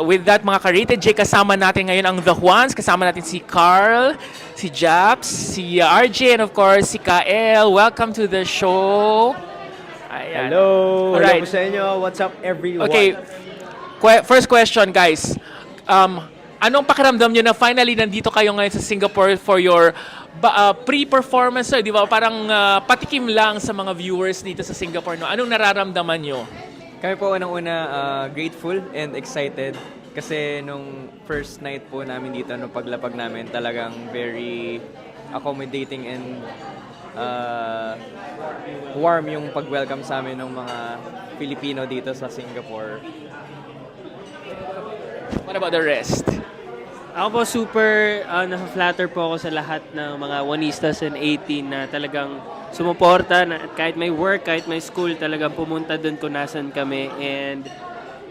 With that, mga ka-rated J, kasama natin ngayon ang The Juans. Kasama natin si Carl, si Japs, si uh, RJ, and of course, si Kael. Welcome to the show. Ayan. Hello! Alright. Hello po sa inyo. What's up, everyone? Okay, que- first question, guys. Um, anong pakiramdam nyo na finally nandito kayo ngayon sa Singapore for your ba- uh, pre-performance, eh, di ba? Parang uh, patikim lang sa mga viewers dito sa Singapore. No? Anong nararamdaman nyo? Kami po unang-una uh, grateful and excited kasi nung first night po namin dito, nung paglapag namin, talagang very accommodating and uh, warm yung pag-welcome sa amin ng mga Filipino dito sa Singapore. What about the rest? Ako po super uh, na-flatter po ako sa lahat ng mga Wanistas and 18 na talagang sumuporta na kahit may work, kahit may school, talagang pumunta doon kung nasan kami. And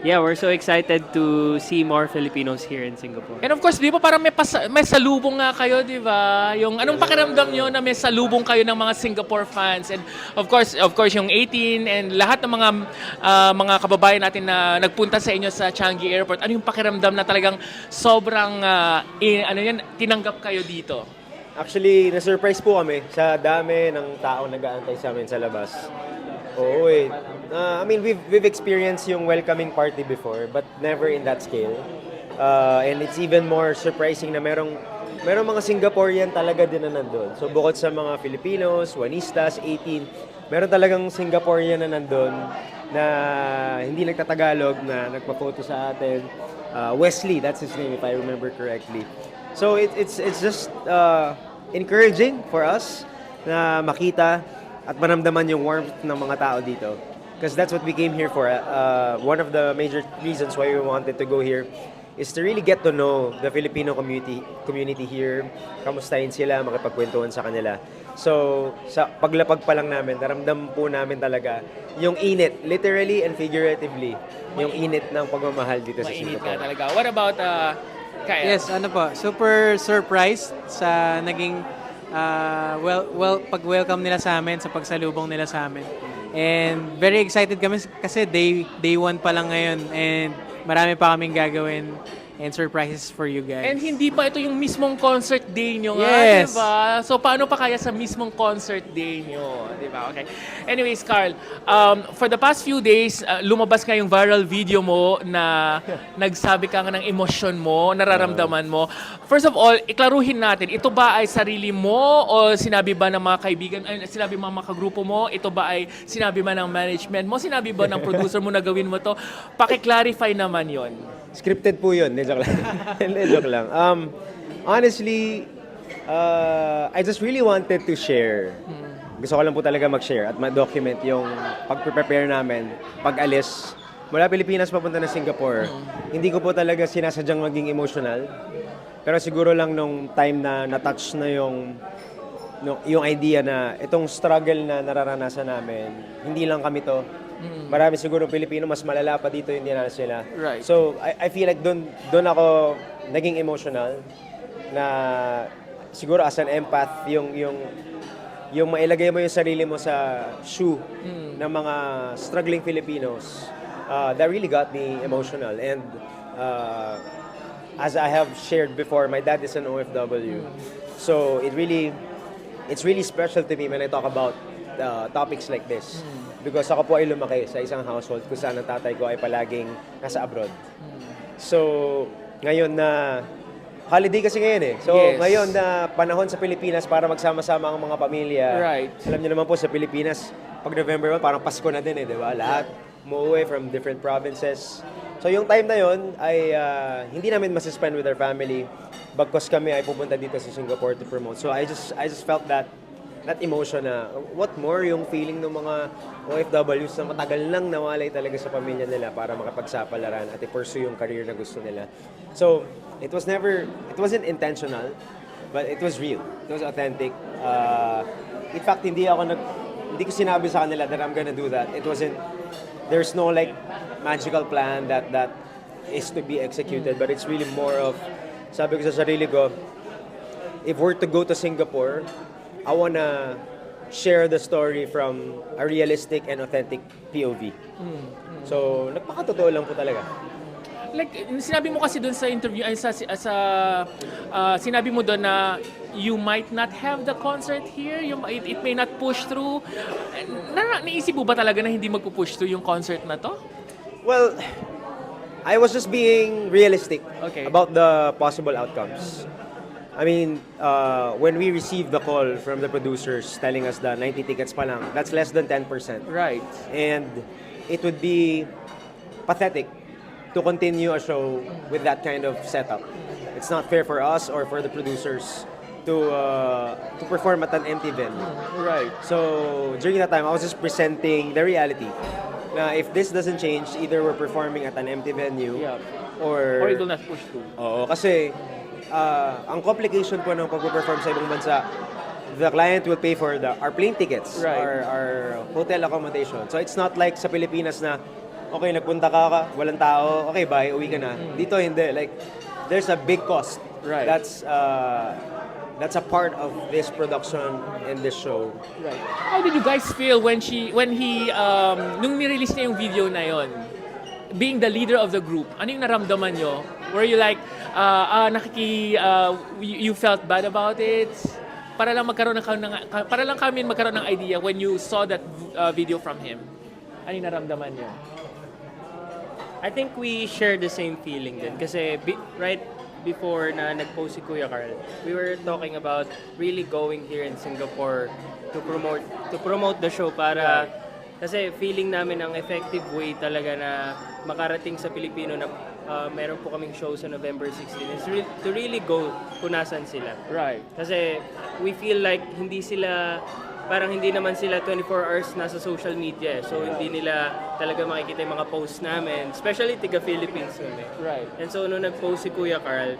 yeah, we're so excited to see more Filipinos here in Singapore. And of course, di ba parang may, pas- may salubong nga kayo, di ba? Yung anong pakiramdam nyo na may salubong kayo ng mga Singapore fans? And of course, of course yung 18 and lahat ng mga ah, mga kababayan natin na nagpunta sa inyo sa Changi Airport, ano yung pakiramdam na talagang sobrang ah, i- ano yan, tinanggap kayo dito? Actually, na-surprise po kami sa dami ng tao nag-aantay sa amin sa labas. Oo eh. Uh, I mean, we've, we've experienced yung welcoming party before, but never in that scale. Uh, and it's even more surprising na merong merong mga Singaporean talaga din na nandun. So bukod sa mga Filipinos, Juanistas, 18, meron talagang Singaporean na nandun na hindi nagtatagalog na nagpa-photo sa atin. Uh, Wesley, that's his name if I remember correctly. So it, it's it's just uh, encouraging for us na makita at maramdaman yung warmth ng mga tao dito. Because that's what we came here for. Uh, one of the major reasons why we wanted to go here is to really get to know the Filipino community community here. Kamustahin sila, makipagkwentuhan sa kanila. So, sa paglapag pa lang namin, naramdam po namin talaga yung init, literally and figuratively, yung init ng pagmamahal dito sa Mainit Singapore. nga talaga. What about uh, Kaya? Yes, ano po, super surprised sa naging ah, well, well, pag-welcome nila sa amin, sa pagsalubong nila sa amin. And very excited kami kasi day, day one pa lang ngayon and marami pa kaming gagawin and surprises for you guys. And hindi pa ito yung mismong concert day nyo nga, Yes. di ba? So, paano pa kaya sa mismong concert day nyo? Di ba? Okay. Anyways, Carl, um, for the past few days, uh, lumabas nga yung viral video mo na nagsabi ka nga ng emosyon mo, nararamdaman mo. First of all, iklaruhin natin, ito ba ay sarili mo o sinabi ba ng mga kaibigan, ay, sinabi mga mga kagrupo mo, ito ba ay sinabi ba ng management mo, sinabi ba ng producer mo na gawin mo to? Paki-clarify naman yon. Scripted po yun. Hindi, joke lang. Hindi, joke lang. Um, honestly, uh, I just really wanted to share. Gusto ko lang po talaga mag-share at ma-document yung pag-prepare namin, pag-alis mula Pilipinas papunta na Singapore. Hindi ko po talaga sinasadyang maging emotional. Pero siguro lang nung time na na-touch na yung no, yung idea na itong struggle na nararanasan namin, hindi lang kami to. Marami siguro Pilipino mas malala pa dito yung dinanas nila. Right. So, I, I feel like doon doon ako naging emotional na siguro as an empath yung yung yung mailagay mo yung sarili mo sa shoe ng mga struggling Filipinos uh, that really got me emotional. And uh, as I have shared before my dad is an OFW so it really it's really special to me when I talk about uh, topics like this because ako po ay lumaki sa isang household kung saan ang tatay ko ay palaging nasa abroad So, ngayon na holiday kasi ngayon eh. So, Yes. ngayon na panahon sa Pilipinas para magsama-sama ang mga pamilya. Right. Alam niyo naman po sa Pilipinas, pag November 1, parang Pasko na din eh, di ba? Lahat umuwi from different provinces. So, yung time na yon ay ah, hindi namin masuspend with our family bagkos kami ay pupunta dito sa Singapore to promote. So, I just I just felt that that emotion na what more yung feeling ng mga OFWs na matagal nang nawalay talaga sa pamilya nila para makapagsapalaran at i-pursue yung career na gusto nila. So, it was never, it wasn't intentional, but it was real. It was authentic. Uh, in fact, hindi ako nag, hindi ko sinabi sa kanila that I'm gonna do that. It wasn't, there's no like magical plan that that is to be executed, but it's really more of, sabi ko sa sarili ko, if we're to go to Singapore, I wanna share the story from a realistic and authentic POV. So, nagpakatotoo lang po talaga. like sinabi mo kasi doon sa interview ay sa sa ah, sinabi mo doon na you might not have the concert here, you, it, it may not push through. Na, naisip mo ba talaga na hindi magpo-push through yung concert na to? Well, I was just being realistic Okay. about the possible outcomes. I mean, uh, when we received the call from the producers telling us the 90 tickets pa lang, that's less than 10%. Right. And it would be pathetic to continue a show with that kind of setup. It's not fair for us or for the producers to uh, to perform at an empty venue. Right. So during that time, I was just presenting the reality. Na if this doesn't change, either we're performing at an empty venue Yeah. or Or it will not push through. Oo, kasi ah, ang complication po ng pag-perform sa ibang bansa, the client will pay for the our plane tickets, Right. our, our hotel accommodation. So it's not like sa Pilipinas na, okay, nagpunta ka, ka walang tao, okay, bye, uwi ka na. Dito hindi, like, there's a big cost. Right. That's, uh, that's a part of this production and this show. Right. How did you guys feel when she when he um nung ni-release niya yung video na yon? Being the leader of the group, ano yung naramdaman nyo? Were you like uh, ah, nakiki uh, you, you felt bad about it? Para lang magkaroon ng, ng para lang kami magkaroon ng idea when you saw that uh, video from him. Ano yung naramdaman nyo? I think we share the same feeling din. Kasi bi- right before na nag-post si Kuya Carl, we were talking about really going here in Singapore to promote to promote the show para kasi feeling namin ang effective way talaga na makarating sa Pilipino na uh, meron po kaming show sa November 16 is re- to really go kung nasan sila. Right. Kasi we feel like hindi sila parang hindi naman sila 24 hours nasa social media. eh. So hindi nila talaga makikita yung mga posts namin, especially tiga Philippines kami. Right. And so nung nag-post si Kuya Carl,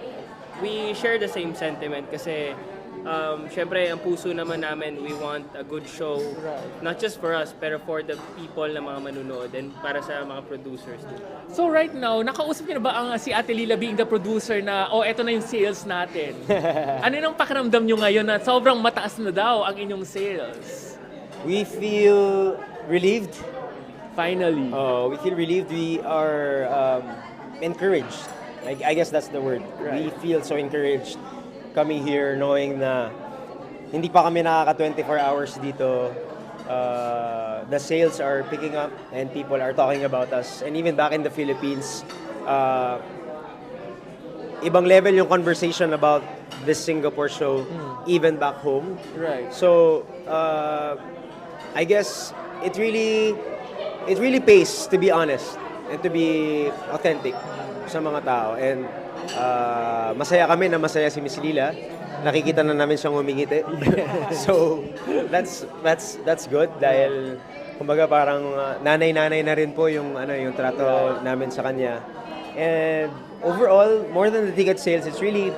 we share the same sentiment kasi um, syempre ang puso naman namin, we want a good show. Right. Not just for us, pero for the people na mga manunood and para sa mga producers din. So right now, nakausap niyo na ba ang uh, si Ate Lila being the producer na, oh, eto na yung sales natin? ano yung pakiramdam nyo ngayon na sobrang mataas na daw ang inyong sales? We feel relieved Finally. Uh, we feel relieved. We are um, encouraged. I, I guess that's the word. We feel so encouraged coming here knowing na hindi pa kami nakaka 24 hours dito. Uh, the sales are picking up and people are talking about us. And even back in the Philippines, uh, ibang level yung conversation about this Singapore show even back home. Right. So, uh, I guess it really it really pays to be honest and to be authentic sa mga tao. And uh, masaya kami na masaya si Miss Lila. Nakikita na namin siyang humingiti. so, that's that's that's good dahil kumbaga parang uh, nanay-nanay na rin po yung ano yung trato namin sa kanya. And overall, more than the ticket sales, it's really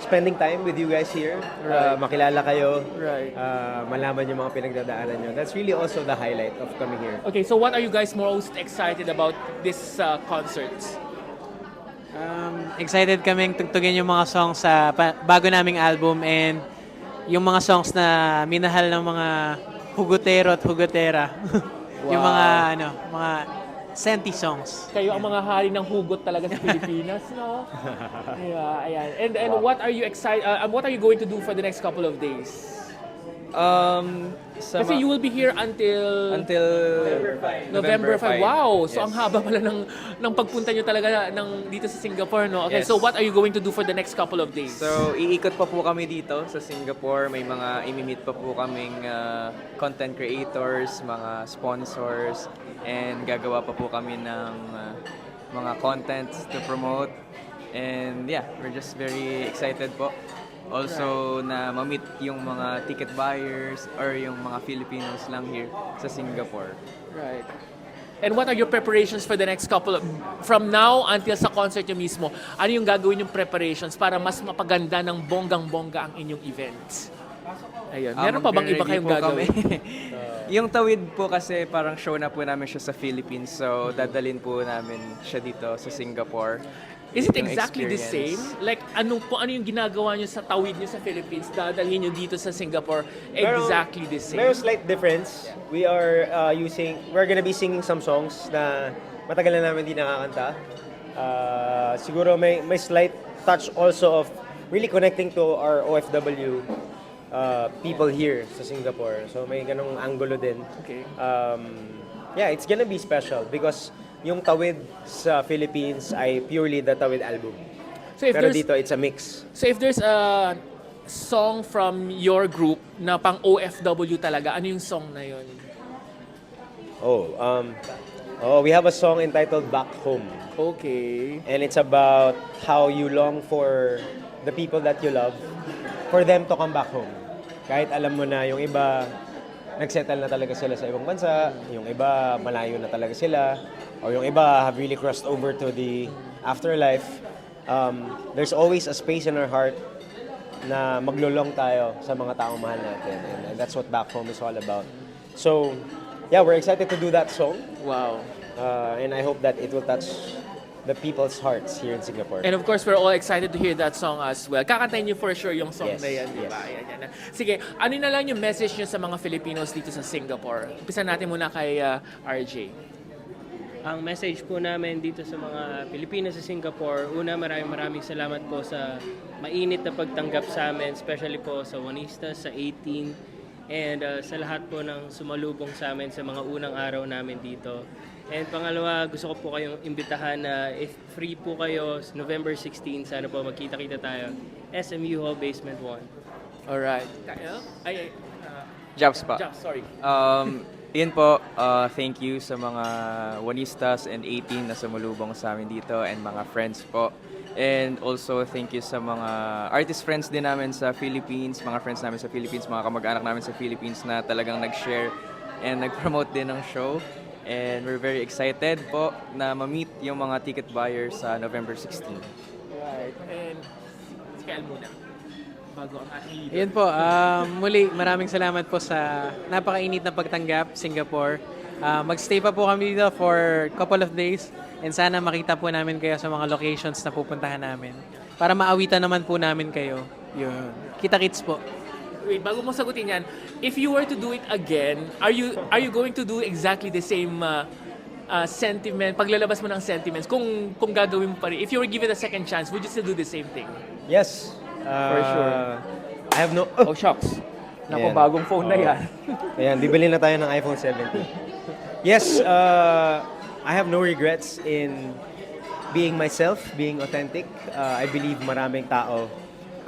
spending time with you guys here. Uh, makilala kayo. Right. Uh, malaman yung mga pinagdadaanan nyo. That's really also the highlight of coming here. Okay, so what are you guys most excited about this uh, concert? Um, excited kaming tugtugin yung mga songs sa bago naming album and yung mga songs na minahal ng mga hugutero at hugutera. yung mga ano, mga senti songs. Kayo ang mga hari ng hugot talaga sa Pilipinas, no? Yeah, ayan. And and what are you excited uh, what are you going to do for the next couple of days? Um, sa Kasi ma- you will be here until until November 5. Wow! So Yes. ang haba pala ng ng pagpunta nyo talaga ng dito sa Singapore, no? Okay, Yes. so what are you going to do for the next couple of days? So, iikot pa po kami dito sa Singapore. May mga imimit pa po kaming uh, content creators, mga sponsors, and gagawa pa po kami ng uh, mga contents to promote. And yeah, we're just very excited po. Also, na ma-meet yung mga ticket buyers or yung mga Filipinos lang here sa Singapore. Right. And what are your preparations for the next couple of, from now until sa concert nyo mismo? Ano yung gagawin yung preparations para mas mapaganda ng bonggang-bongga ang inyong event? Ayun. Ah, Meron pa bang iba kayong gagawin? yung tawid po kasi parang show na po namin siya sa Philippines. So, dadalin po namin siya dito sa Singapore. Is it Yung exactly the same? Like, ano po ano yung ginagawa nyo sa tawid nyo sa Philippines, dadalhin nyo dito sa Singapore, exactly the same? There's slight difference. We are uh, using, we're gonna be singing some songs na matagal na namin di nakakanta. Uh, siguro may, may slight touch also of really connecting to our OFW uh, people here sa Singapore. So may ganong angulo din. Okay. Um, yeah, it's gonna be special because yung Tawid sa Philippines ay purely the Tawid album. So if Pero there's dito, it's a mix. So if there's a song from your group na pang OFW talaga, ano yung song na yun? Oh, um, oh, we have a song entitled Back Home. Okay. And it's about how you long for the people that you love, for them to come back home. Kahit alam mo na yung iba, nagsettle na talaga sila sa ibang bansa, yung iba, malayo na talaga sila, or yung iba have really crossed over to the afterlife. Um, there's always a space in our heart na maglulong tayo sa mga taong mahal natin. And, and that's what Back Home is all about. So, yeah, we're excited to do that song. Wow. Uh, and I hope that it will touch the people's hearts here in Singapore. And of course, we're all excited to hear that song as well. Kakantayin niyo for sure yung song Yes, na yan, di ba? yes. Yan, yan. Sige, ano na lang yung message niyo sa mga Filipinos dito sa Singapore? Umpisa natin muna kay uh, RJ. Ang message po namin dito sa mga Pilipino sa Singapore, una maraming maraming salamat po sa mainit na pagtanggap sa amin, especially po sa Wanistas, sa 18, and uh, sa lahat po ng sumalubong sa amin sa mga unang araw namin dito. And pangalawa, gusto ko po kayong imbitahan na if free po kayo, November 16, sana po magkita-kita tayo. SMU Hall Basement 1. Alright. Kaya? Ay, ay. Uh, Jobs pa. Jeff, sorry. Um, yun po, uh, thank you sa mga Wanistas and 18 na sumulubong sa amin dito and mga friends po. And also, thank you sa mga artist friends din namin sa Philippines, mga friends namin sa Philippines, mga kamag-anak namin sa Philippines na talagang nag-share and nag-promote din ng show. And we're very excited po na ma-meet yung mga ticket buyers sa November 16. Right. And si Kyle muna. Bago ang ating leader. Yun po, um, muli maraming salamat po sa napakainit na pagtanggap, Singapore. Uh, magstay pa po kami dito for couple of days and sana makita po namin kayo sa mga locations na pupuntahan namin. Para maawitan naman po namin kayo. Yun. Kita-kits po. Wait, bago mo sagutin yan, if you were to do it again, are you are you going to do exactly the same uh, uh, sentiment, paglalabas mo ng sentiments, kung kung gagawin mo pa rin, if you were given a second chance, would you still do the same thing? Yes. Uh, For sure. I have no... Oh, shucks. Naku, Ayan. bagong phone na Oo. yan. Ayan, bibili na tayo ng iPhone 17. Yes, uh, I have no regrets in being myself, being authentic. Uh, I believe maraming tao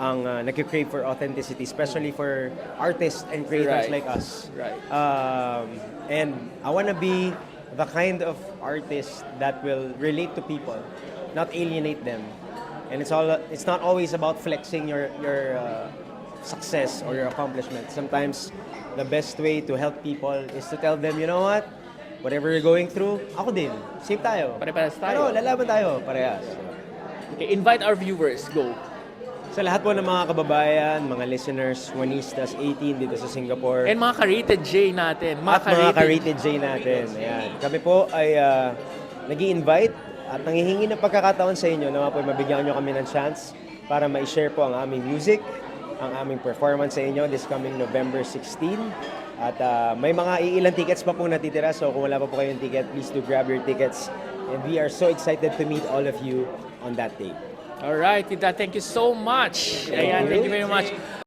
ang uh, nag-crave for authenticity, especially for artists and creators Right. like us. Right. Um, and I want to be the kind of artist that will relate to people, not alienate them. And it's all it's not always about flexing your your uh, success or your accomplishment. Sometimes the best way to help people is to tell them, you know what? Whatever you're going through, ako din. Same tayo. Pare-parehas Pero tayo. lalaban tayo, parehas. Okay, invite our viewers. Go. Sa lahat po ng mga kababayan, mga listeners, Juanistas 18 dito sa Singapore. And mga ka-rated J natin. Mga at mga ka-rated J natin. Ayan. Kami po ay uh, nag invite at nangihingi ng pagkakataon sa inyo na po mabigyan nyo kami ng chance para ma-share po ang aming music, ang aming performance sa inyo this coming November 16. At uh, may mga iilang tickets pa po natitira so kung wala pa po kayong ticket, please do grab your tickets. And we are so excited to meet all of you on that day. Alright, that, thank you so much. Ayan, thank you very much.